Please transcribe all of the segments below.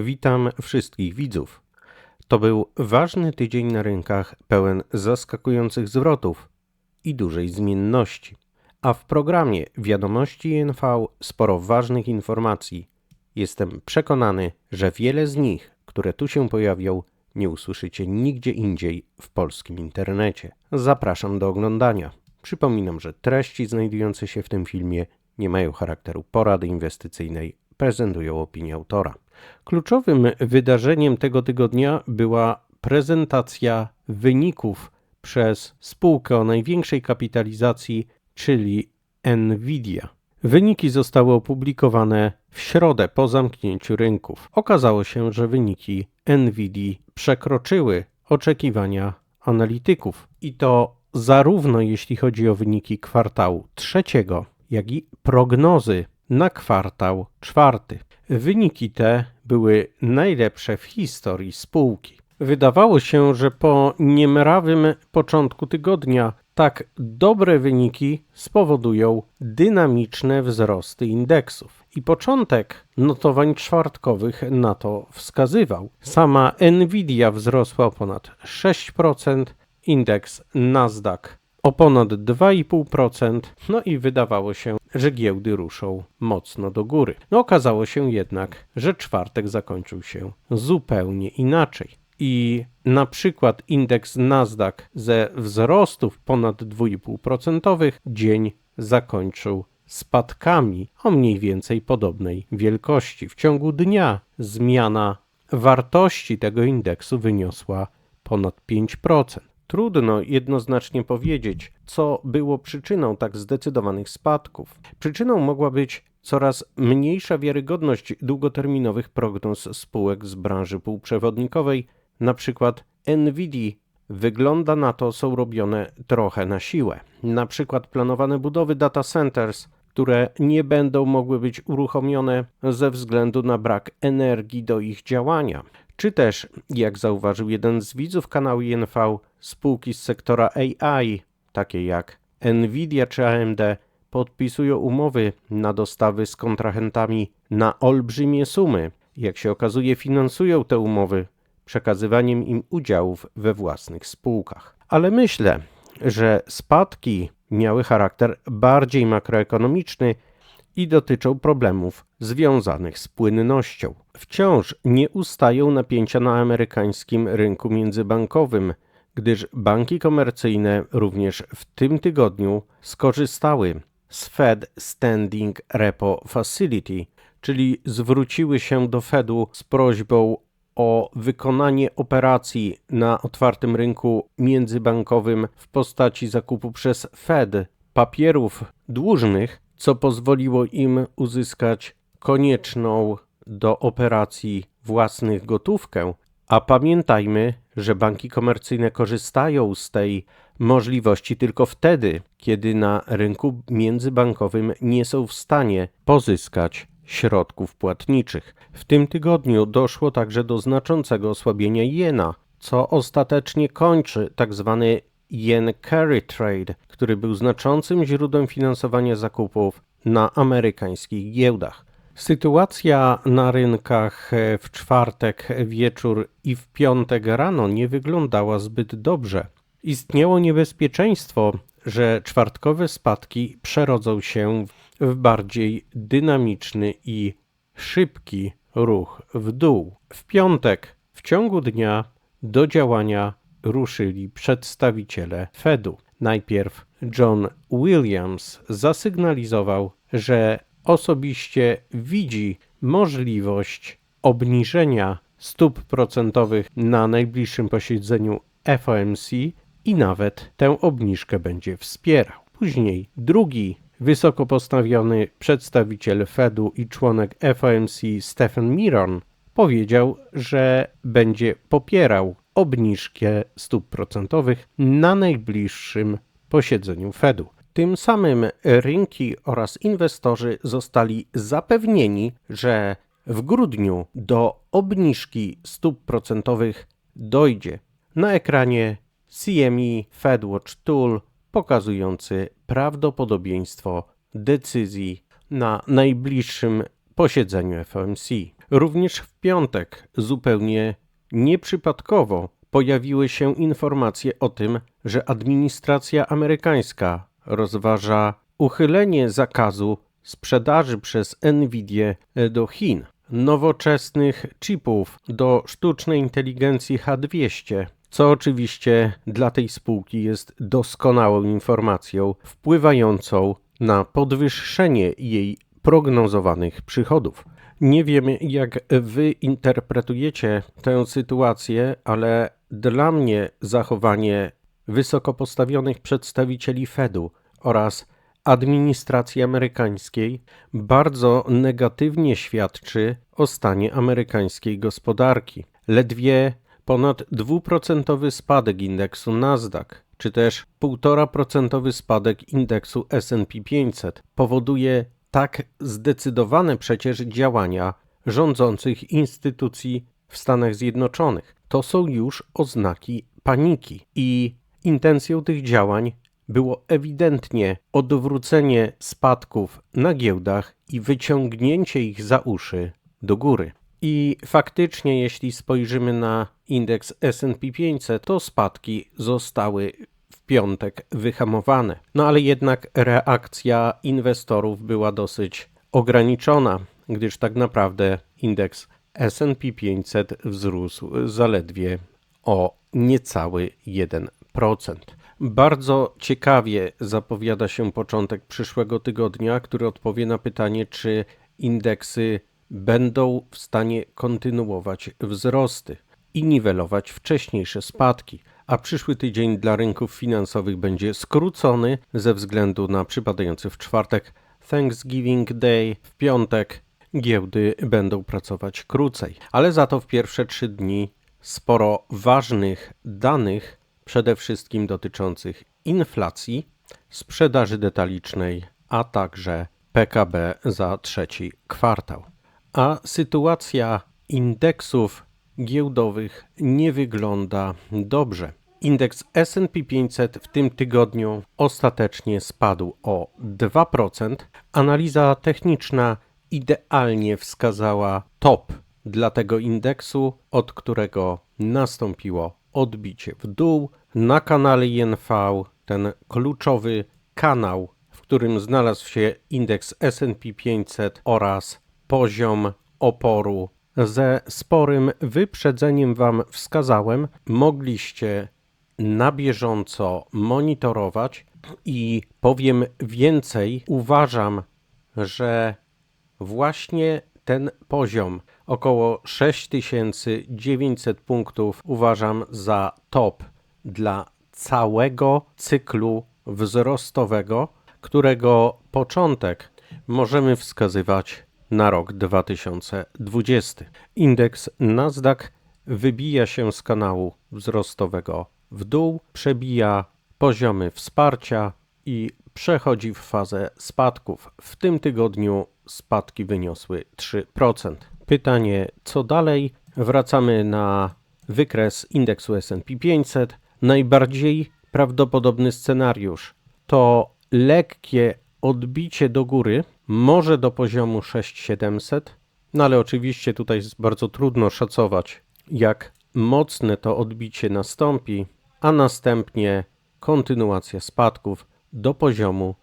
Witam wszystkich widzów. To był ważny tydzień na rynkach, pełen zaskakujących zwrotów i dużej zmienności. A w programie Wiadomości INV sporo ważnych informacji. Jestem przekonany, że wiele z nich, które tu się pojawią, nie usłyszycie nigdzie indziej w polskim internecie. Zapraszam do oglądania. Przypominam, że treści znajdujące się w tym filmie nie mają charakteru porady inwestycyjnej, prezentują opinię autora. Kluczowym wydarzeniem tego tygodnia była prezentacja wyników przez spółkę o największej kapitalizacji, czyli Nvidia. Wyniki zostały opublikowane w środę po zamknięciu rynków. Okazało się, że wyniki Nvidia przekroczyły oczekiwania analityków i to zarówno jeśli chodzi o wyniki kwartału trzeciego, jak i prognozy na kwartał czwarty. Wyniki te były najlepsze w historii spółki. Wydawało się, że po niemrawym początku tygodnia tak dobre wyniki spowodują dynamiczne wzrosty indeksów. I początek notowań czwartkowych na to wskazywał. Sama Nvidia wzrosła o ponad 6%, indeks Nasdaq o ponad 2,5%, no i wydawało się, że giełdy ruszą mocno do góry. No okazało się jednak, że czwartek zakończył się zupełnie inaczej. I na przykład indeks Nasdaq ze wzrostów ponad 2,5% dzień zakończył spadkami o mniej więcej podobnej wielkości. W ciągu dnia zmiana wartości tego indeksu wyniosła ponad 5%. Trudno jednoznacznie powiedzieć, co było przyczyną tak zdecydowanych spadków. Przyczyną mogła być coraz mniejsza wiarygodność długoterminowych prognoz spółek z branży półprzewodnikowej, na przykład Nvidia. Wygląda na to, są robione trochę na siłę. Na przykład planowane budowy data centers, które nie będą mogły być uruchomione ze względu na brak energii do ich działania. Czy też, jak zauważył jeden z widzów kanału INV, spółki z sektora AI, takie jak Nvidia czy AMD, podpisują umowy na dostawy z kontrahentami na olbrzymie sumy. Jak się okazuje, finansują te umowy przekazywaniem im udziałów we własnych spółkach. Ale myślę, że spadki miały charakter bardziej makroekonomiczny i dotyczą problemów związanych z płynnością. Wciąż nie ustają napięcia na amerykańskim rynku międzybankowym, gdyż banki komercyjne również w tym tygodniu skorzystały z Fed Standing Repo Facility, czyli zwróciły się do Fedu z prośbą o wykonanie operacji na otwartym rynku międzybankowym w postaci zakupu przez Fed papierów dłużnych, co pozwoliło im uzyskać konieczną do operacji własnych gotówkę, a pamiętajmy, że banki komercyjne korzystają z tej możliwości tylko wtedy, kiedy na rynku międzybankowym nie są w stanie pozyskać środków płatniczych. W tym tygodniu doszło także do znaczącego osłabienia jena, co ostatecznie kończy tzw. Yen carry trade, który był znaczącym źródłem finansowania zakupów na amerykańskich giełdach. Sytuacja na rynkach w czwartek wieczór i w piątek rano nie wyglądała zbyt dobrze. Istniało niebezpieczeństwo, że czwartkowe spadki przerodzą się w bardziej dynamiczny i szybki ruch w dół. W piątek w ciągu dnia do działania ruszyli przedstawiciele Fedu. Najpierw John Williams zasygnalizował, że osobiście widzi możliwość obniżenia stóp procentowych na najbliższym posiedzeniu FOMC i nawet tę obniżkę będzie wspierał. Później drugi wysoko postawiony przedstawiciel Fedu i członek FOMC Stephen Miron powiedział, że będzie popierał obniżkę stóp procentowych na najbliższym posiedzeniu Fedu. Tym samym rynki oraz inwestorzy zostali zapewnieni, że w grudniu do obniżki stóp procentowych dojdzie. Na ekranie CME FedWatch Tool pokazujący prawdopodobieństwo decyzji na najbliższym posiedzeniu FOMC. Również w piątek, zupełnie nieprzypadkowo, pojawiły się informacje o tym, że administracja amerykańska rozważa uchylenie zakazu sprzedaży przez Nvidia do Chin nowoczesnych chipów do sztucznej inteligencji H200, co oczywiście dla tej spółki jest doskonałą informacją wpływającą na podwyższenie jej prognozowanych przychodów. Nie wiem, jak wy interpretujecie tę sytuację, ale dla mnie zachowanie wysoko postawionych przedstawicieli Fedu oraz administracji amerykańskiej bardzo negatywnie świadczy o stanie amerykańskiej gospodarki. Ledwie ponad dwuprocentowy spadek indeksu Nasdaq, czy też 1,5% spadek indeksu S&P 500 powoduje tak zdecydowane przecież działania rządzących instytucji w Stanach Zjednoczonych. To są już oznaki paniki i intencją tych działań było ewidentnie odwrócenie spadków na giełdach i wyciągnięcie ich za uszy do góry. I faktycznie, jeśli spojrzymy na indeks SP 500, to spadki zostały w piątek wyhamowane. No ale jednak reakcja inwestorów była dosyć ograniczona, gdyż tak naprawdę indeks SP 500 wzrósł zaledwie o niecały 1%. Bardzo ciekawie zapowiada się początek przyszłego tygodnia, który odpowie na pytanie, czy indeksy będą w stanie kontynuować wzrosty i niwelować wcześniejsze spadki, a przyszły tydzień dla rynków finansowych będzie skrócony ze względu na przypadający w czwartek Thanksgiving Day, w piątek giełdy będą pracować krócej, ale za to w pierwsze trzy dni sporo ważnych danych przede wszystkim dotyczących inflacji, sprzedaży detalicznej, a także PKB za trzeci kwartał. A sytuacja indeksów giełdowych nie wygląda dobrze. Indeks SP 500 w tym tygodniu ostatecznie spadł o 2%. Analiza techniczna idealnie wskazała top dla tego indeksu, od którego nastąpiło odbicie w dół. Na kanale INV ten kluczowy kanał, w którym znalazł się indeks SP 500 oraz poziom oporu ze sporym wyprzedzeniem Wam wskazałem. Mogliście na bieżąco monitorować i powiem więcej, uważam, że właśnie ten poziom około 6900 punktów uważam za top dla całego cyklu wzrostowego, którego początek możemy wskazywać na rok 2020. Indeks Nasdaq wybija się z kanału wzrostowego w dół, przebija poziomy wsparcia i przechodzi w fazę spadków. W tym tygodniu spadki wyniosły 3%. Pytanie, co dalej? Wracamy na wykres indeksu SP 500. Najbardziej prawdopodobny scenariusz to lekkie odbicie do góry, może do poziomu 6700, no ale oczywiście tutaj jest bardzo trudno szacować, jak mocne to odbicie nastąpi, a następnie kontynuacja spadków do poziomu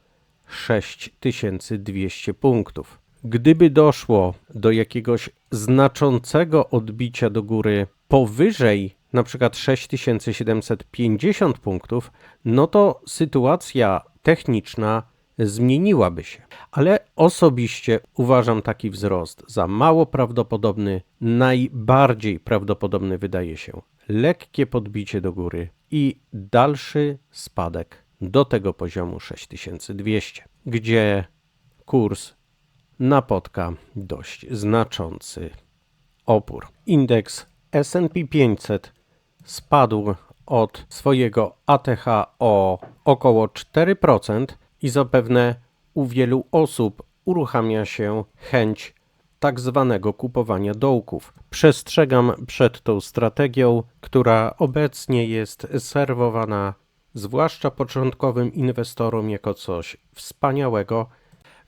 6200 punktów. Gdyby doszło do jakiegoś znaczącego odbicia do góry powyżej na przykład 6750 punktów, no to sytuacja techniczna zmieniłaby się. Ale osobiście uważam taki wzrost za mało prawdopodobny. Najbardziej prawdopodobny wydaje się lekkie podbicie do góry i dalszy spadek do tego poziomu 6200, gdzie kurs napotka dość znaczący opór. Indeks SP 500 spadł od swojego ATH o około 4% i zapewne u wielu osób uruchamia się chęć tak zwanego kupowania dołków. Przestrzegam przed tą strategią, która obecnie jest serwowana zwłaszcza początkowym inwestorom jako coś wspaniałego,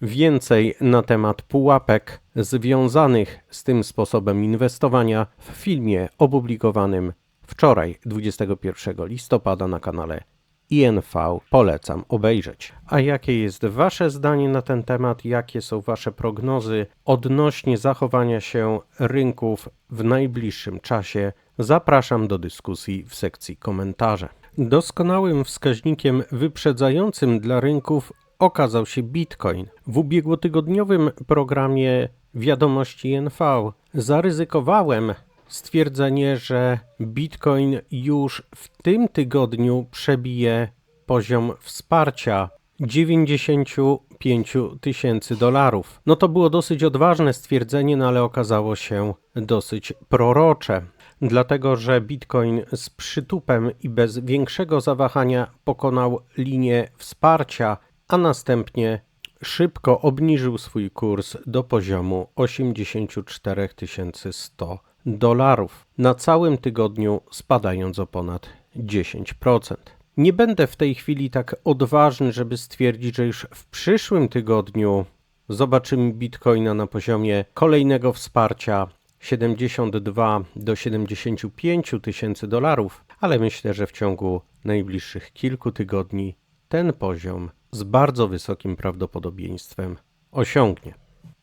Więcej na temat pułapek związanych z tym sposobem inwestowania w filmie opublikowanym wczoraj, 21 listopada na kanale INV polecam obejrzeć. A jakie jest Wasze zdanie na ten temat? Jakie są Wasze prognozy odnośnie zachowania się rynków w najbliższym czasie? Zapraszam do dyskusji w sekcji komentarze. Doskonałym wskaźnikiem wyprzedzającym dla rynków okazał się Bitcoin. W ubiegłotygodniowym programie Wiadomości INV zaryzykowałem stwierdzenie, że Bitcoin już w tym tygodniu przebije poziom wsparcia 95 tysięcy dolarów. No to było dosyć odważne stwierdzenie, no ale okazało się dosyć prorocze, dlatego że Bitcoin z przytupem i bez większego zawahania pokonał linię wsparcia, a następnie szybko obniżył swój kurs do poziomu 84 100 dolarów na całym tygodniu, spadając o ponad 10%. Nie będę w tej chwili tak odważny, żeby stwierdzić, że już w przyszłym tygodniu zobaczymy bitcoina na poziomie kolejnego wsparcia 72 do 75 tysięcy dolarów, ale myślę, że w ciągu najbliższych kilku tygodni ten poziom z bardzo wysokim prawdopodobieństwem osiągnie.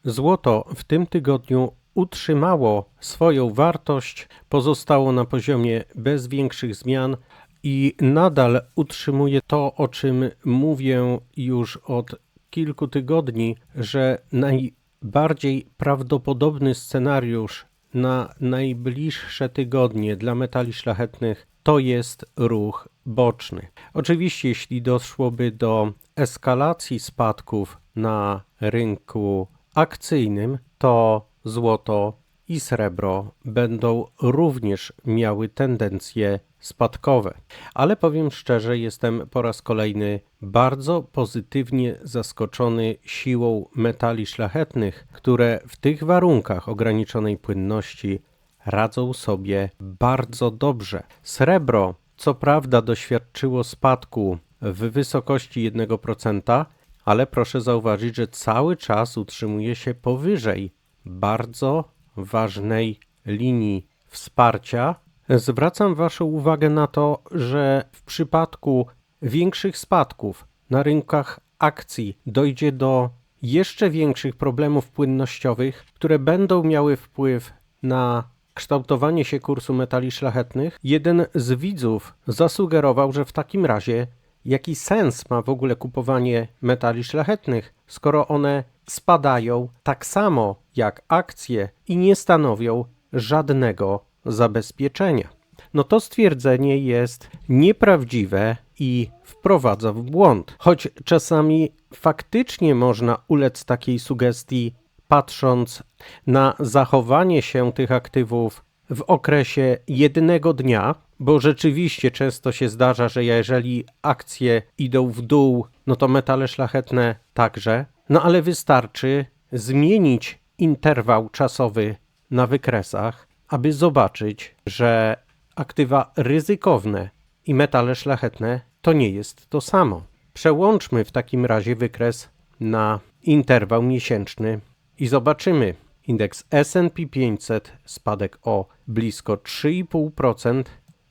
Złoto w tym tygodniu utrzymało swoją wartość, pozostało na poziomie bez większych zmian i nadal utrzymuje to, o czym mówię już od kilku tygodni, że najbardziej prawdopodobny scenariusz na najbliższe tygodnie dla metali szlachetnych to jest ruch boczny. Oczywiście, jeśli doszłoby do eskalacji spadków na rynku akcyjnym, to złoto i srebro będą również miały tendencje spadkowe. Ale powiem szczerze, jestem po raz kolejny bardzo pozytywnie zaskoczony siłą metali szlachetnych, które w tych warunkach ograniczonej płynności radzą sobie bardzo dobrze. Srebro, co prawda, doświadczyło spadku w wysokości 1%, ale proszę zauważyć, że cały czas utrzymuje się powyżej bardzo ważnej linii wsparcia. Zwracam Waszą uwagę na to, że w przypadku większych spadków na rynkach akcji dojdzie do jeszcze większych problemów płynnościowych, które będą miały wpływ na kształtowanie się kursu metali szlachetnych. Jeden z widzów zasugerował, że w takim razie jaki sens ma w ogóle kupowanie metali szlachetnych, skoro one spadają tak samo jak akcje i nie stanowią żadnego zabezpieczenia. No to stwierdzenie jest nieprawdziwe i wprowadza w błąd. Choć czasami faktycznie można ulec takiej sugestii, patrząc na zachowanie się tych aktywów w okresie jednego dnia, bo rzeczywiście często się zdarza, że jeżeli akcje idą w dół, no to metale szlachetne także, no ale wystarczy zmienić interwał czasowy na wykresach, aby zobaczyć, że aktywa ryzykowne i metale szlachetne to nie jest to samo. Przełączmy w takim razie wykres na interwał miesięczny i zobaczymy. Indeks SP 500 spadek o blisko 3,5%,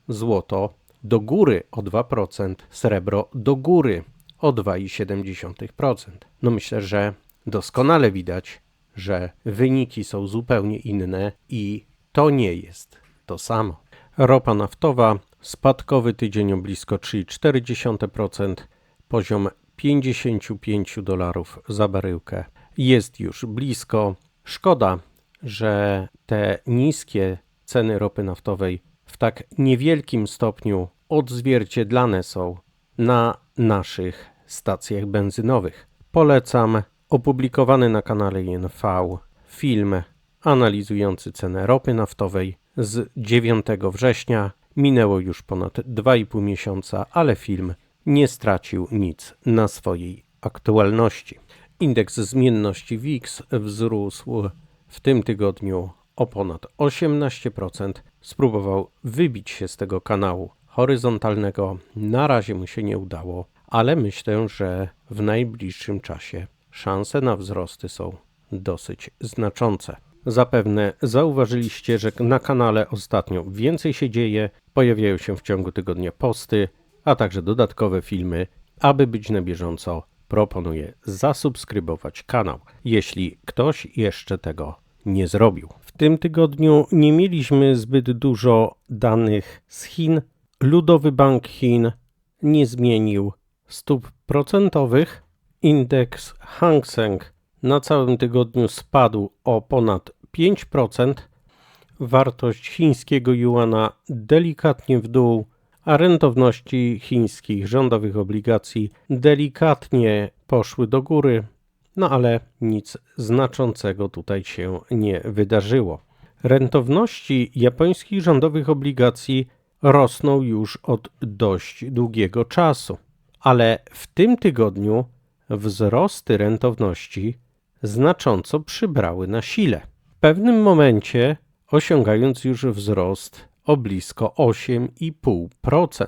złoto do góry o 2%, srebro do góry o 2,7%. No myślę, że doskonale widać, że wyniki są zupełnie inne i to nie jest to samo. Ropa naftowa, spadkowy tydzień o blisko 3,4%, poziom 55 dolarów za baryłkę jest już blisko. Szkoda, że te niskie ceny ropy naftowej w tak niewielkim stopniu odzwierciedlane są na naszych stacjach benzynowych. Polecam opublikowany na kanale INV film analizujący cenę ropy naftowej z 9 września. Minęło już ponad 2,5 miesiąca, ale film nie stracił nic na swojej aktualności. Indeks zmienności WIX wzrósł w tym tygodniu o ponad 18%. Spróbował wybić się z tego kanału horyzontalnego. Na razie mu się nie udało, ale myślę, że w najbliższym czasie szanse na wzrosty są dosyć znaczące. Zapewne zauważyliście, że na kanale ostatnio więcej się dzieje, pojawiają się w ciągu tygodnia posty, a także dodatkowe filmy. Aby być na bieżąco, proponuję zasubskrybować kanał, jeśli ktoś jeszcze tego nie zrobił. W tym tygodniu nie mieliśmy zbyt dużo danych z Chin. Ludowy Bank Chin nie zmienił stóp procentowych. Indeks Hang Seng na całym tygodniu spadł o ponad 5%. Wartość chińskiego juana delikatnie w dół, a rentowności chińskich rządowych obligacji delikatnie poszły do góry, no ale nic znaczącego tutaj się nie wydarzyło. Rentowności japońskich rządowych obligacji rosną już od dość długiego czasu, ale w tym tygodniu wzrosty rentowności znacząco przybrały na sile. W pewnym momencie osiągając już wzrost o blisko 8,5%.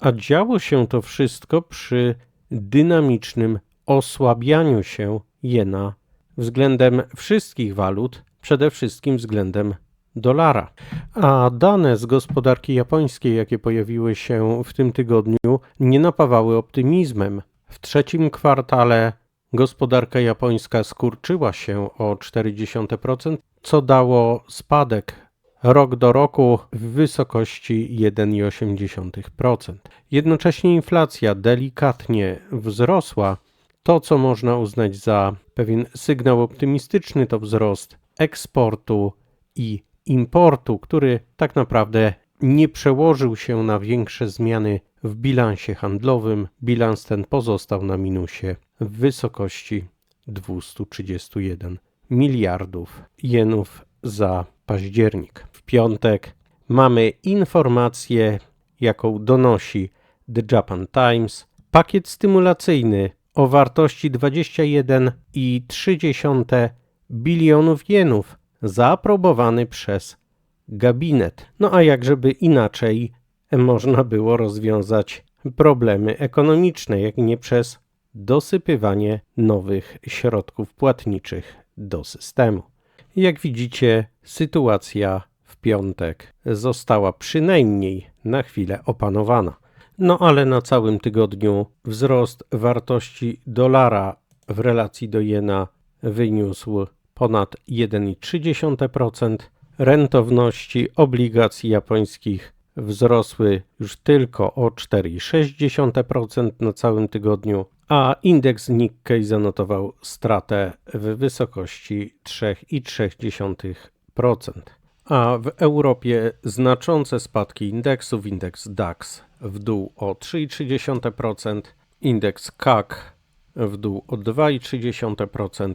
A działo się to wszystko przy dynamicznym osłabianiu się jena względem wszystkich walut, przede wszystkim względem dolara. A dane z gospodarki japońskiej, jakie pojawiły się w tym tygodniu, nie napawały optymizmem. W trzecim kwartale gospodarka japońska skurczyła się o 0,4%, co dało spadek rok do roku w wysokości 1,8%. Jednocześnie inflacja delikatnie wzrosła. To, co można uznać za pewien sygnał optymistyczny, to wzrost eksportu i importu, który tak naprawdę nie przełożył się na większe zmiany w bilansie handlowym. Bilans ten pozostał na minusie w wysokości 231 miliardów jenów za październik. W piątek mamy informację, jaką donosi The Japan Times. Pakiet stymulacyjny o wartości 21,3 bilionów jenów zaaprobowany przez gabinet. No a jak żeby inaczej można było rozwiązać problemy ekonomiczne, jak nie przez dosypywanie nowych środków płatniczych do systemu. Jak widzicie, sytuacja w piątek została przynajmniej na chwilę opanowana. No ale na całym tygodniu wzrost wartości dolara w relacji do jena wyniósł ponad 1,3%. Rentowności obligacji japońskich wzrosły już tylko o 4,6% na całym tygodniu, a indeks Nikkei zanotował stratę w wysokości 3,3%. A w Europie znaczące spadki indeksów, indeks DAX w dół o 3,3%, indeks CAC w dół o 2,3%,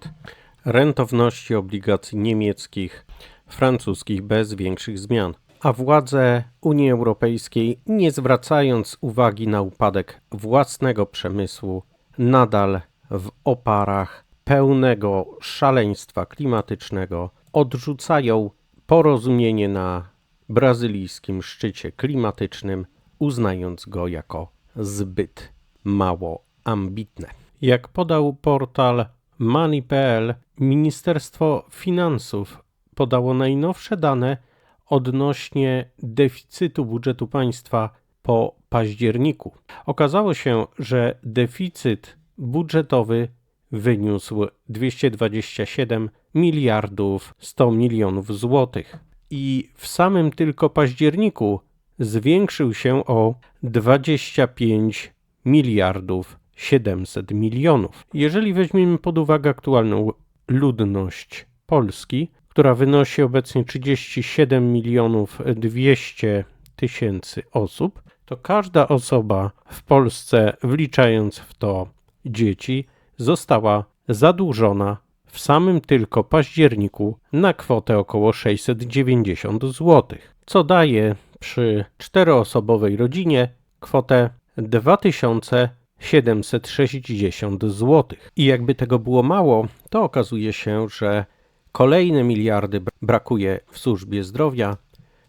rentowności obligacji niemieckich, francuskich bez większych zmian a władze Unii Europejskiej, nie zwracając uwagi na upadek własnego przemysłu, nadal w oparach pełnego szaleństwa klimatycznego odrzucają porozumienie na brazylijskim szczycie klimatycznym, uznając go jako zbyt mało ambitne. Jak podał portal Money.pl, Ministerstwo Finansów podało najnowsze dane odnośnie deficytu budżetu państwa po październiku. Okazało się, że deficyt budżetowy wyniósł 227 miliardów 100 milionów złotych i w samym tylko październiku zwiększył się o 25 miliardów 700 milionów. Jeżeli weźmiemy pod uwagę aktualną ludność Polski, która wynosi obecnie 37 milionów 200 tysięcy osób, to każda osoba w Polsce, wliczając w to dzieci, została zadłużona w samym tylko październiku na kwotę około 690 zł, co daje przy czteroosobowej rodzinie kwotę 2760 zł. I jakby tego było mało, to okazuje się, że Kolejne miliardy brakuje w służbie zdrowia,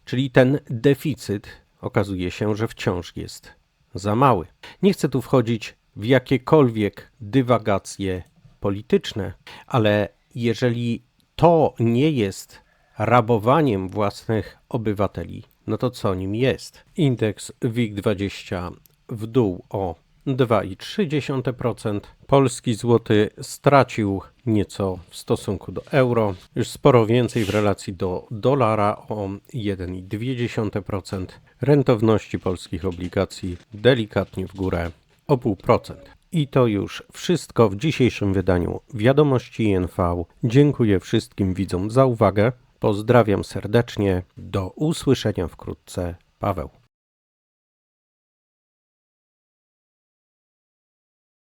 czyli ten deficyt okazuje się, że wciąż jest za mały. Nie chcę tu wchodzić w jakiekolwiek dywagacje polityczne, ale jeżeli to nie jest rabowaniem własnych obywateli, no to co nim jest? Indeks WIG20 w dół o 2,3%. Polski złoty stracił nieco w stosunku do euro, już sporo więcej w relacji do dolara o 1,2%. Rentowności polskich obligacji delikatnie w górę o 0,5%. I to już wszystko w dzisiejszym wydaniu Wiadomości INV. Dziękuję wszystkim widzom za uwagę. Pozdrawiam serdecznie. Do usłyszenia wkrótce. Paweł.